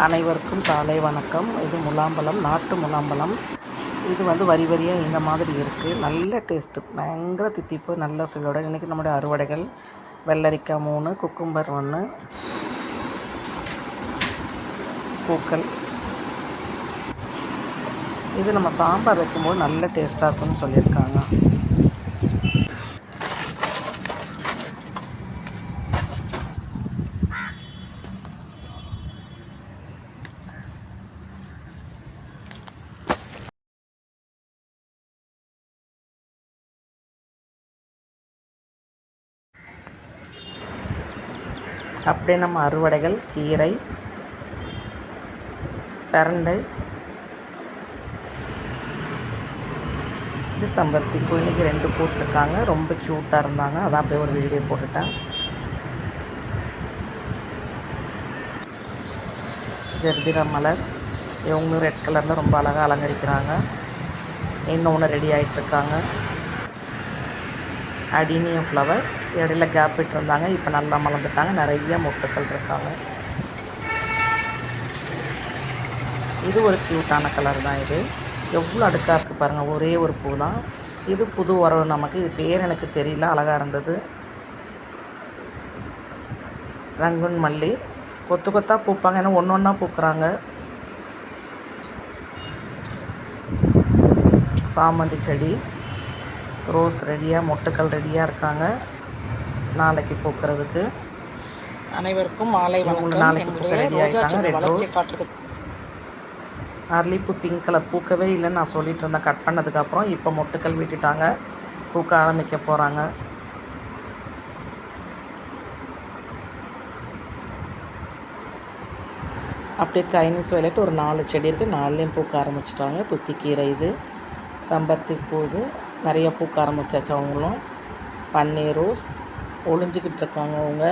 அனைவருக்கும் காலை வணக்கம். இது முலாம்பழம் நாட்டு முலாம்பழம். இது வந்து வரி வரியாக இந்த மாதிரி இருக்குது நல்ல டேஸ்ட்டு பயங்கர தித்திப்பு நல்ல சுவையோட. இன்றைக்கி நம்முடைய அறுவடைகள். வெள்ளரிக்காய் மூணு குக்கும்பர் ஒன்று பூக்கள். இது நம்ம சாம்பார் வைக்கும்போது நல்ல டேஸ்ட்டாக இருக்கும்னு சொல்லியிருக்காங்க. அப்படியே நம்ம அறுவடைகள் கீரை பிரண்டை. இது சம்பருத்தி பூ. இன்றைக்கி ரெண்டு போட்டிருக்காங்க. ரொம்ப க்யூட்டாக இருந்தாங்க. அதான் அப்படியே ஒரு வீடியோ போட்டுட்டேன். ஜெர்பிரா மலர். இவங்களும் ரெட் கலரில் ரொம்ப அழகாக அலங்கரிக்கிறாங்க. இன்னொன்று ரெடி ஆகிட்டுருக்காங்க அடினியம் ஃப்ளவர் இடையில கேப் விட்டுருந்தாங்க இப்போ நல்லா மலர்ந்துட்டாங்க. நிறைய மொட்டுக்கள் இருக்காங்க. இது ஒரு க்யூட்டான கலர் தான் இது. எவ்வளோ அடுக்காக இருக்குது பாருங்கள் ஒரே ஒரு பூ தான் இது புது உறவு நமக்கு. இது பேர் எனக்கு தெரியல. அழகாக இருந்தது. ரங்குன் மல்லி கொத்து கொத்தாக பூப்பாங்க. ஏன்னா ஒன்று ஒன்றா பூக்குறாங்க. சாமந்தி செடி. ரோஸ் ரெடியாக மொட்டுக்கள் ரெடியாக இருக்காங்க. நாளைக்கு பூக்கிறதுக்கு. அனைவருக்கும் மாலை வணக்கம். நாளைக்கு பூக்க ரெடி ஆகிட்டாங்க ரெட் ரோஸ் அரளிப்பூ பிங்க் கலர் பூக்கவே இல்லைன்னு நான் சொல்லிட்டு இருந்தேன். கட் பண்ணதுக்கப்புறம் இப்போ மொட்டுக்கள் விட்டுட்டாங்க. பூக்க ஆரம்பிக்க போகிறாங்க அப்படியே சைனீஸ் வயலட் ஒரு நாலு செடி இருக்குது நாலுலேயும் பூக்க ஆரம்பிச்சிட்டாங்க. துத்திக்கீரை இது. சம்பருத்தி பூ இது. நிறைய பூக்க ஆரம்பிச்சாச்சு அவங்களும். பன்னீர் ரோஸ். ஒளிஞ்சிக்கிட்டு இருக்காங்க அவங்க.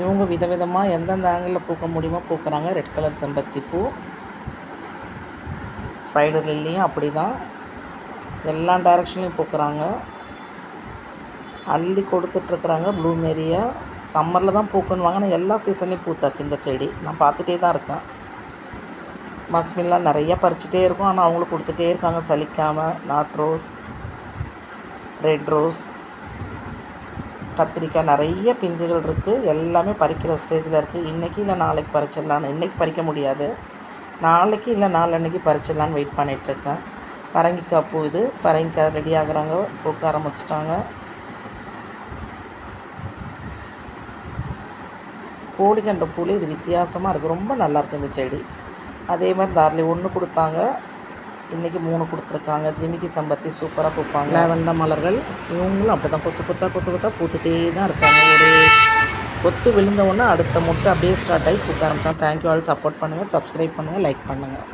இவங்க விதவிதமாக எந்தெந்த ஆங்கிளில் பூக்க முடியுமோ பூக்குறாங்க. ரெட் கலர் செம்பருத்தி பூ. ஸ்பைடர் லில்லியும் அப்படி தான் எல்லா டைரக்ஷன்லையும் பூக்குறாங்க. அள்ளி கொடுத்துட்ருக்குறாங்க ப்ளூமேரியா சம்மரில் தான் பூக்குன்னு வாங்க ஆனால் எல்லா சீசன்லேயும் பூத்தாச்சு இந்த செடி. நான் பார்த்துட்டே தான் இருக்கேன். மஸ்மில்லாம் நிறைய பறிச்சுட்டே இருக்கும். ஆனால் அவங்களும் கொடுத்துட்டே இருக்காங்க. சலிக்காமல் நாட் ரோஸ் ரெட் ரோஸ் கத்திரிக்காய் நிறைய பிஞ்சுகள் இருக்குது எல்லாமே பறிக்கிற ஸ்டேஜில் இருக்குது இன்றைக்கி இல்லை நாளைக்கு பறிச்சிடலான்னு இன்றைக்கி பறிக்க முடியாது. நாளைக்கு இல்லை நாளன்னைக்கு பறிச்சிடலான்னு வெயிட் பண்ணிகிட்ருக்கேன் பரங்கிக்காய் பூ இது. பரங்கிக்காய் ரெடி ஆகுறாங்க. பூக்க ஆரம்பிச்சிட்டாங்க. கோழிகண்ட பூவில் இது வித்தியாசமாக இருக்குது ரொம்ப நல்லாயிருக்கு இந்த செடி. அதே மாதிரி தார்லி ஒன்று கொடுத்தாங்க. இன்றைக்கி மூணு கொடுத்துருக்காங்க. ஜிமிக்கி சம்பத்தி சூப்பராக கொடுப்பாங்க. லாவெண்டர் மலர்கள் இவங்களும் அப்படி தான் கொத்து கொத்தாக கொத்து கொத்தாக பூத்துட்டே தான் இருக்காங்க. ஒரு கொத்து விழுந்த உடனே அடுத்த முட்டை அப்படியே ஸ்டார்ட் ஆகி பூக்க ஆரம்பிச்சாங்க. தேங்க்யூ ஆல் சப்போர்ட் பண்ணுங்கள் சப்ஸ்கிரைப் பண்ணுங்கள் லைக் பண்ணுங்கள்